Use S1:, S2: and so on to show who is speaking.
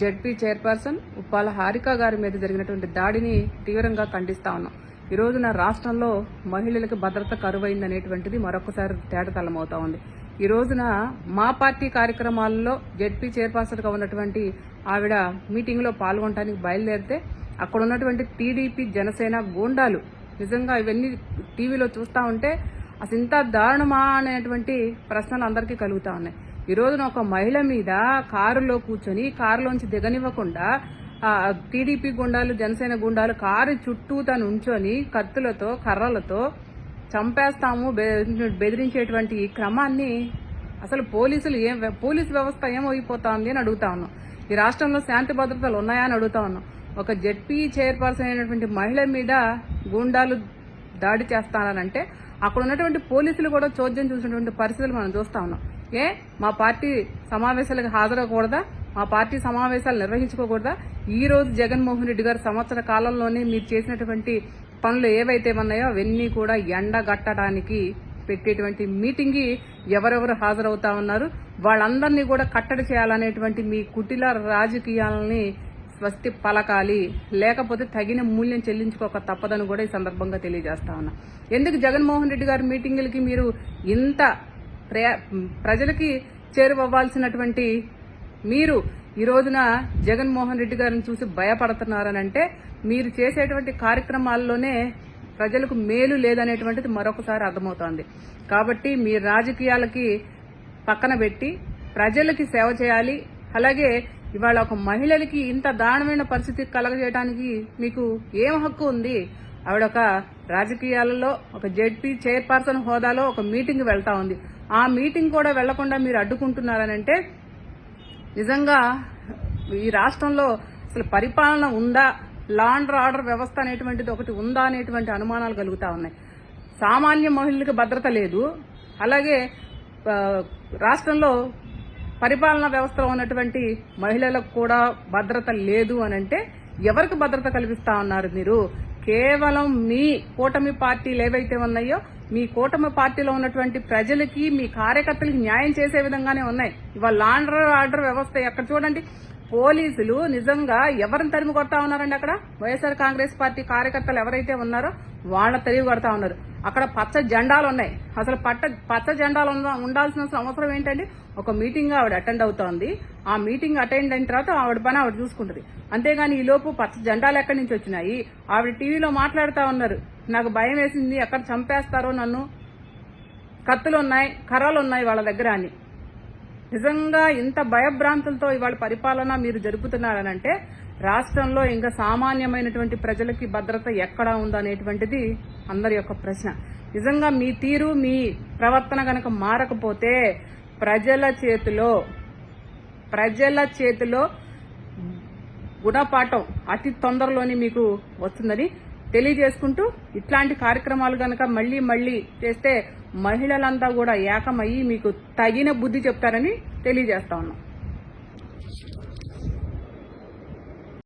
S1: ZP chairperson Uppala Harika గారి మీద జరిగినటువంటి దాడిని తీవ్రంగా ఖండిస్తా ఉన్నాం. ఈ రోజున రాష్ట్రంలో మహిళలకు భద్రత కరువైందనేటువంటిది మరొకసారి తేటతలమవుతా ఉంది. ఈ రోజున మా పార్టీ కార్యక్రమాల్లో జడ్పీ చైర్పర్సన్గా ఉన్నటువంటి ఆవిడ మీటింగ్లో పాల్గొనడానికి బయలుదేరితే అక్కడ ఉన్నటువంటి టీడీపీ జనసేన గూండాలు నిజంగా ఇవన్నీ టీవీలో చూస్తా ఉంటే అసలు ఇంత దారుణమా అనేటువంటి ప్రశ్నలు అందరికీ కలుగుతా ఉన్నాయి. ఈ రోజున ఒక మహిళ మీద కారులో కూర్చొని కారులోంచి దిగనివ్వకుండా టీడీపీ గుండాలు జనసేన గుండాలు కారు చుట్టూ తను ఉంచొని కత్తులతో కర్రలతో చంపేస్తాము బెదిరించేటువంటి ఈ క్రమాన్ని అసలు పోలీసులు ఏం పోలీసు వ్యవస్థ ఏమైపోతోంది అని అడుగుతా ఉన్నాం. ఈ రాష్ట్రంలో శాంతి భద్రతలు ఉన్నాయా అని అడుగుతా ఉన్నాం. ఒక జడ్పీ చైర్పర్సన్ అయినటువంటి మహిళ మీద గూండాలు దాడి చేస్తానంటే అక్కడ ఉన్నటువంటి పోలీసులు కూడా చోద్యం చూసినటువంటి పరిస్థితులు మనం చూస్తా ఉన్నాం. ఏ? మా పార్టీ సమావేశాలకు హాజరవకూడదా మా పార్టీ సమావేశాలు నిర్వహించుకోకూడదా? ఈ రోజు జగన్మోహన్ రెడ్డి గారు సంవత్సర కాలంలోనే మీరు చేసినటువంటి పనులు ఏవైతే ఉన్నాయో అవన్నీ కూడా ఎండగట్టడానికి పెట్టేటువంటి మీటింగ్ ఎవరెవరు హాజరవుతా ఉన్నారు? వాళ్ళందరినీ కూడా కట్టడి చేయాలనేటువంటి మీ కుటిల రాజకీయాలని స్వస్తి పలకాలి. లేకపోతే తగిన మూల్యం చెల్లించుకోక తప్పదని కూడా ఈ సందర్భంగా తెలియజేస్తా ఉన్నా. ఎందుకు జగన్మోహన్ రెడ్డి గారి మీటింగులకి మీరు ఇంత ప్రయా- ప్రజలకి చేరువవ్వాల్సినటువంటి మీరు ఈ రోజున జగన్మోహన్ రెడ్డి గారిని చూసి భయపడుతున్నారనంటే మీరు చేసేటువంటి కార్యక్రమాల్లోనే ప్రజలకు మేలు లేదనేటువంటిది మరొకసారి అర్థమవుతోంది. కాబట్టి మీ రాజకీయాలకి పక్కన పెట్టి ప్రజలకి సేవ చేయాలి. అలాగే ఇవాళ ఒక మహిళలకి ఇంత దారుణమైన పరిస్థితి కలగజేయడానికి మీకు ఏం హక్కు ఉంది? ఆవిడ ఒక రాజకీయాలలో ఒక జెడ్పీ చైర్పర్సన్ హోదాలో ఒక మీటింగ్ వెళ్తా ఉంది. ఆ మీటింగ్ కూడా వెళ్ళకుండా మీరు అడ్డుకుంటున్నారనంటే నిజంగా ఈ రాష్ట్రంలో అసలు పరిపాలన ఉందా? లా అండ్ ఆర్డర్ వ్యవస్థ అనేటువంటిది ఒకటి ఉందా అనేటువంటి అనుమానాలు కలుగుతా ఉన్నాయి. సామాన్య మహిళలకు భద్రత లేదు. అలాగే రాష్ట్రంలో పరిపాలనా వ్యవస్థలో ఉన్నటువంటి మహిళలకు కూడా భద్రత లేదు అని అంటే ఎవరికి భద్రత కల్పిస్తా ఉన్నారు మీరు? కేవలం మీ కూటమి పార్టీలు ఏవైతే ఉన్నాయో మీ కూటమి పార్టీలో ఉన్నటువంటి ప్రజలకి మీ కార్యకర్తలకి న్యాయం చేసే విధంగానే ఉన్నాయి. ఇవాళ లాండర్ ఆర్డర్ వ్యవస్థ ఎక్కడ చూడండి? పోలీసులు నిజంగా ఎవరిని తరిమి కొడతా ఉన్నారండి అక్కడ? వైఎస్ఆర్ కాంగ్రెస్ పార్టీ కార్యకర్తలు ఎవరైతే ఉన్నారో వాళ్ళ తరిమి కొడతా ఉన్నారు. అక్కడ పచ్చ జెండాలు ఉన్నాయి. అసలు పట్ట పచ్చ జెండాలు ఉండాల్సిన అవసరం ఏంటండి? ఒక మీటింగ్ ఆవిడ అటెండ్ అవుతోంది. ఆ మీటింగ్ అటెండ్ అయిన తర్వాత ఆవిడ పని ఆవిడ చూసుకుంటుంది. అంతేగాని ఈ లోపు పచ్చ జెండాలు ఎక్కడి నుంచి వచ్చినాయి? ఆవిడ టీవీలో మాట్లాడుతూ ఉన్నారు. నాకు భయం వేసింది. ఎక్కడ చంపేస్తారో నన్ను? కత్తులు ఉన్నాయి కర్రలు ఉన్నాయి వాళ్ళ దగ్గర అని. నిజంగా ఇంత భయభ్రాంతులతో ఇవాళ పరిపాలన మీరు జరుపుతున్నారనంటే రాష్ట్రంలో ఇంకా సామాన్యమైనటువంటి ప్రజలకి భద్రత ఎక్కడా ఉందనేటువంటిది అందరి యొక్క ప్రశ్న. నిజంగా మీ తీరు మీ ప్రవర్తన గనక మారకపోతే ప్రజల చేతిలో ప్రజల చేతిలో గుణపాఠం అతి తొందరలోనే మీకు వస్తుందని తెలియజేసుకుంటూ ఇట్లాంటి కార్యక్రమాలు గనక మళ్ళీ మళ్ళీ చేస్తే మహిళలంతా కూడా ఏకమయ్యి మీకు తగిన బుద్ధి చెప్తారని తెలియజేస్తా ఉన్నాం.